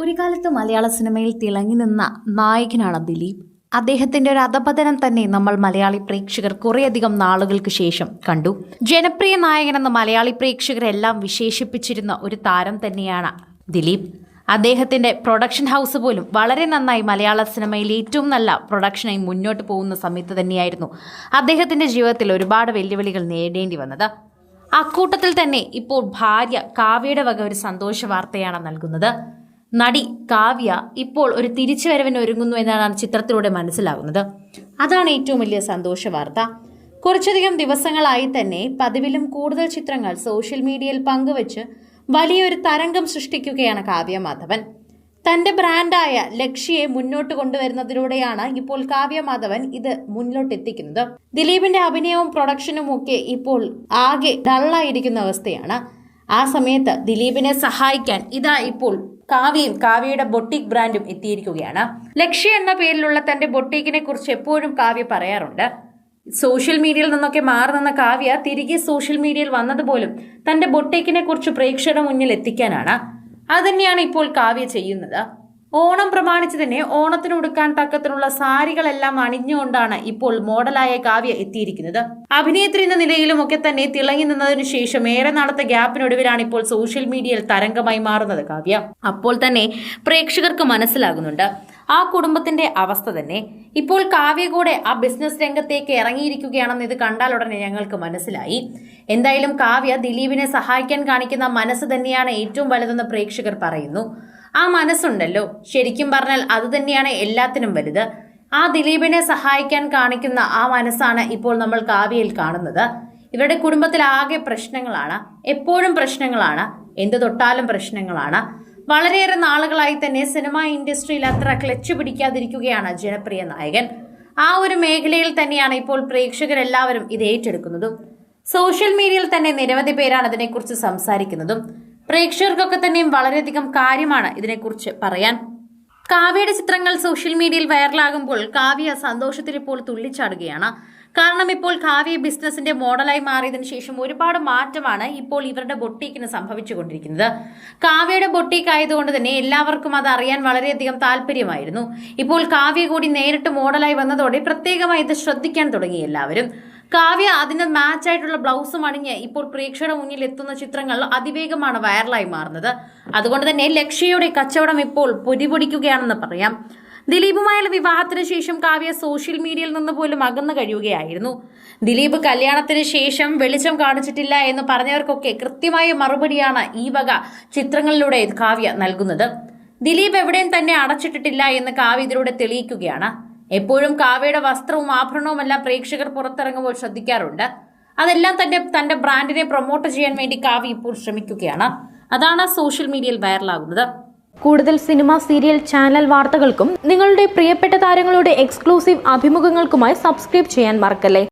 ഒരു കാലത്ത് മലയാള സിനിമയിൽ തിളങ്ങി നിന്ന നായകനാണ് ദിലീപ്. അദ്ദേഹത്തിന്റെ ഒരു അധപതനം തന്നെ നമ്മൾ മലയാളി പ്രേക്ഷകർ കുറേയധികം നാളുകൾക്ക് ശേഷം കണ്ടു. ജനപ്രിയ നായകനെന്ന് മലയാളി പ്രേക്ഷകരെല്ലാം വിശേഷിപ്പിച്ചിരുന്ന ഒരു താരം തന്നെയാണ് ദിലീപ്. അദ്ദേഹത്തിന്റെ പ്രൊഡക്ഷൻ ഹൗസ് പോലും വളരെ നന്നായി മലയാള സിനിമയിൽ ഏറ്റവും നല്ല പ്രൊഡക്ഷനായി മുന്നോട്ട് പോകുന്ന സമയത്ത് തന്നെയായിരുന്നു അദ്ദേഹത്തിന്റെ ജീവിതത്തിൽ ഒരുപാട് വെല്ലുവിളികൾ നേടേണ്ടി വന്നത്. അക്കൂട്ടത്തിൽ തന്നെ ഇപ്പോൾ ഭാര്യ കാവ്യയുടെ വക ഒരു സന്തോഷ വാർത്തയാണ് നൽകുന്നത്. നടി കാവ്യ ഇപ്പോൾ ഒരു തിരിച്ചുവരവിന് ഒരുങ്ങുന്നു എന്നാണ് ചിത്രത്തിലൂടെ മനസ്സിലാകുന്നത് അതാണ് ഏറ്റവും വലിയ സന്തോഷ വാർത്ത. കുറച്ചധികം ദിവസങ്ങളായി തന്നെ പതിവിലും കൂടുതൽ ചിത്രങ്ങൾ സോഷ്യൽ മീഡിയയിൽ പങ്കുവച്ച് വലിയൊരു തരംഗം സൃഷ്ടിക്കുകയാണ് കാവ്യ മാധവൻ. തന്റെ ബ്രാൻഡായ ലക്ഷ്യയെ മുന്നോട്ട് കൊണ്ടുവരുന്നതിലൂടെയാണ് ഇപ്പോൾ കാവ്യ മാധവൻ ഇത് മുന്നോട്ടെത്തിക്കുന്നത്. ദിലീപിന്റെ അഭിനയവും പ്രൊഡക്ഷനും ഒക്കെ ഇപ്പോൾ ആകെ ഡള്ളായിരിക്കുന്ന അവസ്ഥയാണ്. ആ സമയത്ത് ദിലീപിനെ സഹായിക്കാൻ ഇതാ ഇപ്പോൾ കാവ്യയും കാവ്യയുടെ ബൊട്ടിക് ബ്രാൻഡും എത്തിയിരിക്കുകയാണ്. ലക്ഷ്യ എന്ന പേരിലുള്ള തന്റെ ബൊട്ടിക്കിനെ കുറിച്ച് എപ്പോഴും കാവ്യ പറയാറുണ്ട്. സോഷ്യൽ മീഡിയയിൽ നിന്നൊക്കെ മാറി നിന്ന കാവ്യ തിരികെ സോഷ്യൽ മീഡിയയിൽ വന്നതുപോലും തന്റെ ബൊട്ടേക്കിനെ കുറിച്ച് പ്രേക്ഷകരുടെ മുന്നിൽ എത്തിക്കാനാണ്. അതുതന്നെയാണ് ഇപ്പോൾ കാവ്യ ചെയ്യുന്നത്. ഓണം പ്രമാണിച്ച് തന്നെ ഓണത്തിന് ഉടുക്കാൻ തക്കത്തിനുള്ള സാരികളെല്ലാം അണിഞ്ഞുകൊണ്ടാണ് ഇപ്പോൾ മോഡലായ കാവ്യ എത്തിയിരിക്കുന്നത്. അഭിനേത്രി എന്ന നിലയിലും ഒക്കെ തന്നെ തിളങ്ങി നിന്നതിനു ശേഷം ഏറെ നാളത്തെ ഗ്യാപ്പിനൊടുവിലാണ് ഇപ്പോൾ സോഷ്യൽ മീഡിയയിൽ തരംഗമായി മാറുന്നത് കാവ്യ. അപ്പോൾ തന്നെ പ്രേക്ഷകർക്ക് മനസ്സിലാകുന്നുണ്ട്. ആ കുടുംബത്തിന്റെ അവസ്ഥ തന്നെ. ഇപ്പോൾ കാവ്യ കൂടെ ആ ബിസിനസ് രംഗത്തേക്ക് ഇറങ്ങിയിരിക്കുകയാണെന്ന് ഇത് കണ്ടാൽ ഉടനെ ഞങ്ങൾക്ക് മനസ്സിലായി. എന്തായാലും കാവ്യ ദിലീപിനെ സഹായിക്കാൻ കാണിക്കുന്ന മനസ്സ് തന്നെയാണ് ഏറ്റവും വലുതെന്ന് പ്രേക്ഷകർ പറയുന്നു. ആ മനസ്സുണ്ടല്ലോ. ശരിക്കും പറഞ്ഞാൽ അത് തന്നെയാണ് എല്ലാത്തിനും വലുത്. ആ ദിലീപിനെ സഹായിക്കാൻ കാണിക്കുന്ന ആ മനസ്സാണ് ഇപ്പോൾ നമ്മൾ കാവ്യയിൽ കാണുന്നത്. ഇവരുടെ കുടുംബത്തിൽ ആകെ പ്രശ്നങ്ങളാണ്. എപ്പോഴും പ്രശ്നങ്ങളാണ്. എന്ത് തൊട്ടാലും പ്രശ്നങ്ങളാണ്. വളരെയേറെ നാളുകളായി തന്നെ സിനിമാ ഇൻഡസ്ട്രിയിൽ അത്ര ക്ലച്ച് പിടിക്കാതിരിക്കുകയാണ് ജനപ്രിയ നായകൻ. ആ ഒരു മേഖലയിൽ തന്നെയാണ് ഇപ്പോൾ പ്രേക്ഷകരെല്ലാവരും ഇത് ഏറ്റെടുക്കുന്നതും. സോഷ്യൽ മീഡിയയിൽ തന്നെ നിരവധി പേരാണ് ഇതിനെക്കുറിച്ച് സംസാരിക്കുന്നതും. പ്രേക്ഷകർക്കൊക്കെ തന്നെയും വളരെയധികം കാര്യമാണ് ഇതിനെക്കുറിച്ച് പറയാൻ. കാവ്യയുടെ ചിത്രങ്ങൾ സോഷ്യൽ മീഡിയയിൽ വൈറലാകുമ്പോൾ കാവ്യ സന്തോഷത്തിൽ ഇപ്പോൾ തുള്ളിച്ചാടുകയാണ്. കാരണം ഇപ്പോൾ കാവ്യ ബിസിനസിന്റെ മോഡലായി മാറിയതിനു ശേഷം ഒരുപാട് മാറ്റമാണ് ഇപ്പോൾ ഇവരുടെ ബൊട്ടീക്കിന് സംഭവിച്ചുകൊണ്ടിരിക്കുന്നത്. കാവ്യയുടെ ബൊട്ടീക്ക് ആയതുകൊണ്ട് തന്നെ എല്ലാവർക്കും അത് അറിയാൻ വളരെയധികം താല്പര്യമായിരുന്നു. ഇപ്പോൾ കാവ്യ കൂടി നേരിട്ട് മോഡലായി വന്നതോടെ പ്രത്യേകമായി ഇത് ശ്രദ്ധിക്കാൻ തുടങ്ങി എല്ലാവരും. കാവ്യ അതിന് മാച്ച് ആയിട്ടുള്ള ബ്ലൗസും അണിഞ്ഞ് ഇപ്പോൾ പ്രേക്ഷകരുടെ മുന്നിൽ എത്തുന്ന ചിത്രങ്ങൾ അതിവേഗമാണ് വൈറലായി മാറുന്നത്. അതുകൊണ്ട് തന്നെ ലക്ഷ്യയുടെ കച്ചവടം ഇപ്പോൾ പൊടിപൊടിക്കുകയാണെന്ന് പറയാം. ദിലീപുമായുള്ള വിവാഹത്തിന് ശേഷം കാവ്യ സോഷ്യൽ മീഡിയയിൽ നിന്ന് പോലും അകന്നു കഴിയുകയായിരുന്നു. ദിലീപ് കല്യാണത്തിന് ശേഷം വെളിച്ചം കാണിച്ചിട്ടില്ല എന്ന് പറഞ്ഞവർക്കൊക്കെ കൃത്യമായ മറുപടിയാണ് ഈ വക ചിത്രങ്ങളിലൂടെ കാവ്യ നൽകുന്നത്. ദിലീപ് എവിടെയും തന്നെ അടച്ചിട്ടിട്ടില്ല എന്ന് കാവ്യ ഇതിലൂടെ തെളിയിക്കുകയാണ്. എപ്പോഴും കാവ്യയുടെ വസ്ത്രവും ആഭരണവും എല്ലാം പ്രേക്ഷകർ പുറത്തിറങ്ങുമ്പോൾ ശ്രദ്ധിക്കാറുണ്ട്. അതെല്ലാം തന്റെ തന്റെ ബ്രാൻഡിനെ പ്രൊമോട്ട് ചെയ്യാൻ വേണ്ടി കാവ്യ ഇപ്പോൾ ശ്രമിക്കുകയാണ്. അതാണ് സോഷ്യൽ മീഡിയയിൽ വൈറലാകുന്നത് കൂടുതൽ സിനിമ സീരിയൽ ചാനൽ വാർത്തകൾക്കും നിങ്ങളുടെ പ്രിയപ്പെട്ട താരങ്ങളുടെ എക്സ്ക്ലൂസീവ് അഭിമുഖങ്ങൾക്കുമായി സബ്സ്ക്രൈബ് ചെയ്യാൻ മറക്കല്ലേ?